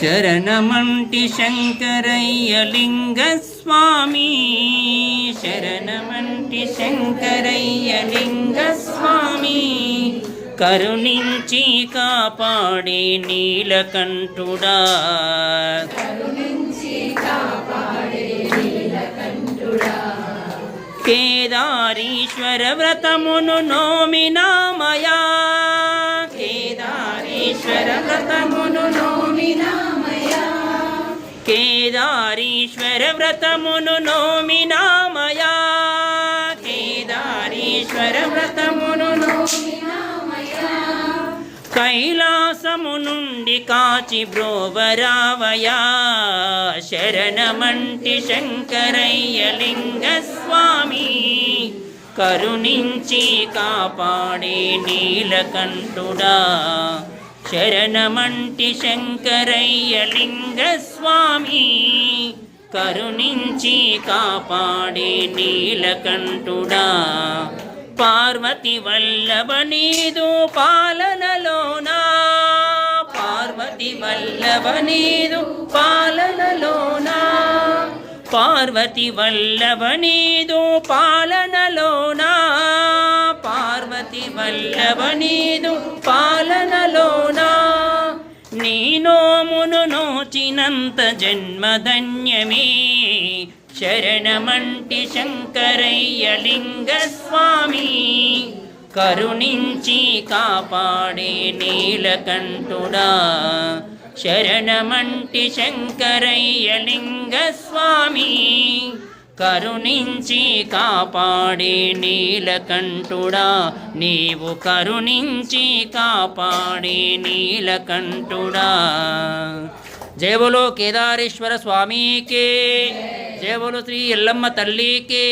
శరణమంటి శంకరయ్య లింగ స్వామి శరణమంటి శంకరయ్య లింగ స్వామి కరుణించి కాపాడే నీలకంఠుడా. కేదారీశ్వర వ్రతమును నోమినామయా. కేదారీశ్వర వ్రతమును నో కేదారీశ్వర వ్రతమును నోమినామయా కేదారీశ్వర వ్రతమును నోమినామయా కైలాసము నుండి కాచి బ్రోవరావయా. శరణమంటి శంకరయ్య లింగ స్వామి కరుణించి కాపాడే నీలకంఠుడా. శరణమంటి శంకరయ్య లింగ స్వామి కరుణించి కాపాడే నీలకంఠుడా పార్వతి వల్లభ నీదు పాలనలోనా పార్వతి వల్లభ నీదు పాలనలోనా పార్వతి వల్లభ నీదు పాలనలోనా పార్వతి వల్లభ నీదు పాలనలోనా నీనోమును నోచినంత జన్మధన్యమే శరణమంటి శంకరయ్య లింగ స్వామి కరుణించి కాపాడే నీలకంఠుడా శరణమంటి శంకరయ్య లింగ స్వామి కరుణించి కాపాడే నీలకంఠుడా నీవు కరుణించి కాపాడే నీలకంఠుడా. జయబులు కేదారేశ్వర స్వామికే జయబులు శ్రీ ఎల్లమ్మ తల్లికే